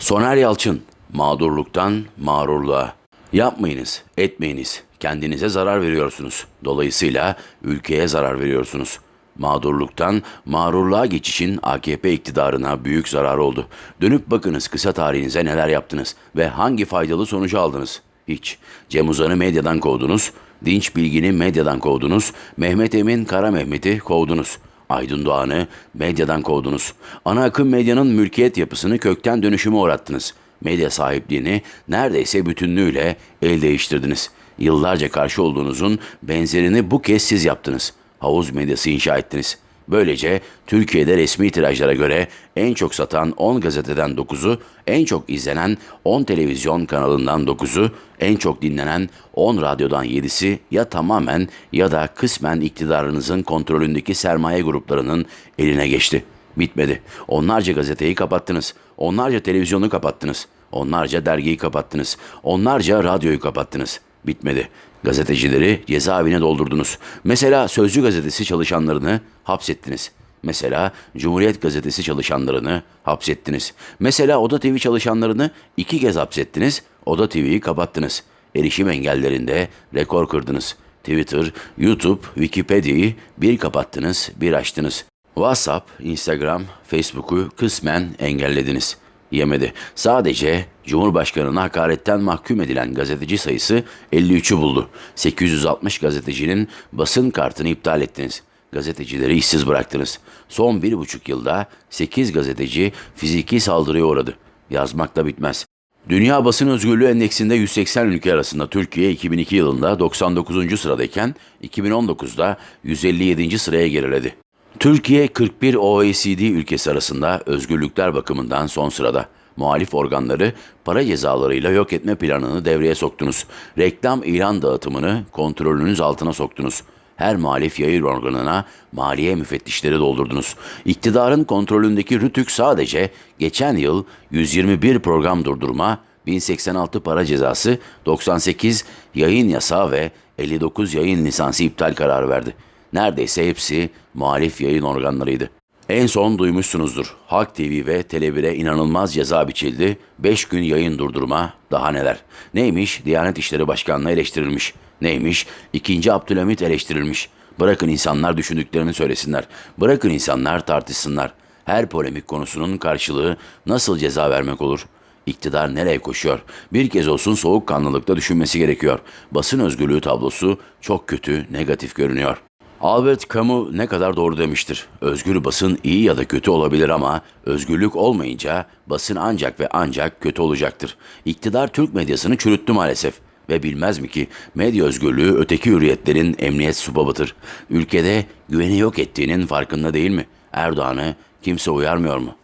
Soner Yalçın, mağdurluktan mağrurluğa. Yapmayınız, etmeyiniz. Kendinize zarar veriyorsunuz. Dolayısıyla ülkeye zarar veriyorsunuz. Mağdurluktan mağrurluğa geçişin AKP iktidarına büyük zarar oldu. Dönüp bakınız kısa tarihinize neler yaptınız ve hangi faydalı sonucu aldınız. Hiç. Cem Uzan'ı medyadan kovdunuz, Dinç Bilgin'i medyadan kovdunuz, Mehmet Emin Kara Mehmet'i kovdunuz. Aydın Doğan'ı medyadan kovdunuz. Ana akım medyanın mülkiyet yapısını kökten dönüşüme uğrattınız. Medya sahipliğini neredeyse bütünlüğüyle el değiştirdiniz. Yıllarca karşı olduğunuzun benzerini bu kez siz yaptınız. Havuz medyası inşa ettiniz. Böylece Türkiye'de resmi tirajlara göre en çok satan 10 gazeteden 9'u, en çok izlenen 10 televizyon kanalından 9'u, en çok dinlenen 10 radyodan 7'si ya tamamen ya da kısmen iktidarınızın kontrolündeki sermaye gruplarının eline geçti. Bitmedi. Onlarca gazeteyi kapattınız. Onlarca televizyonu kapattınız. Onlarca dergiyi kapattınız. Onlarca radyoyu kapattınız. Bitmedi. Gazetecileri cezaevine doldurdunuz. Mesela Sözcü gazetesi çalışanlarını hapsettiniz. Mesela Cumhuriyet gazetesi çalışanlarını hapsettiniz. Mesela Oda TV çalışanlarını iki kez hapsettiniz. Oda TV'yi kapattınız. Erişim engellerinde rekor kırdınız. Twitter, YouTube, Wikipedia'yı bir kapattınız, bir açtınız. WhatsApp, Instagram, Facebook'u kısmen engellediniz. Yemedi. Sadece Cumhurbaşkanı'na hakaretten mahkum edilen gazeteci sayısı 53'ü buldu. 860 gazetecinin basın kartını iptal ettiniz. Gazetecileri işsiz bıraktınız. Son bir buçuk yılda 8 gazeteci fiziki saldırıya uğradı. Yazmakla bitmez. Dünya Basın Özgürlüğü Endeksinde 180 ülke arasında Türkiye 2002 yılında 99. sıradayken 2019'da 157. sıraya geriledi. Türkiye 41 OECD ülkesi arasında özgürlükler bakımından son sırada. Muhalif organları para cezalarıyla yok etme planını devreye soktunuz. Reklam ilan dağıtımını kontrolünüz altına soktunuz. Her muhalif yayın organına maliye müfettişleri doldurdunuz. İktidarın kontrolündeki RTÜK sadece geçen yıl 121 program durdurma, 1086 para cezası, 98 yayın yasağı ve 59 yayın lisansı iptal kararı verdi. Neredeyse hepsi muhalif yayın organlarıydı. En son duymuşsunuzdur. Halk TV ve Tele1'e inanılmaz ceza biçildi. 5 gün yayın durdurma, daha neler. Neymiş? Diyanet İşleri Başkanlığı eleştirilmiş. Neymiş? İkinci Abdülhamit eleştirilmiş. Bırakın insanlar düşündüklerini söylesinler. Bırakın insanlar tartışsınlar. Her polemik konusunun karşılığı nasıl ceza vermek olur? İktidar nereye koşuyor? Bir kez olsun soğukkanlılıkla düşünmesi gerekiyor. Basın özgürlüğü tablosu çok kötü, negatif görünüyor. Albert Camus ne kadar doğru demiştir. Özgür basın iyi ya da kötü olabilir ama özgürlük olmayınca basın ancak ve ancak kötü olacaktır. İktidar Türk medyasını çürüttü maalesef. Ve bilmez mi ki medya özgürlüğü öteki hürriyetlerin emniyet subabıdır. Ülkede güveni yok ettiğinin farkında değil mi? Erdoğan'ı kimse uyarmıyor mu?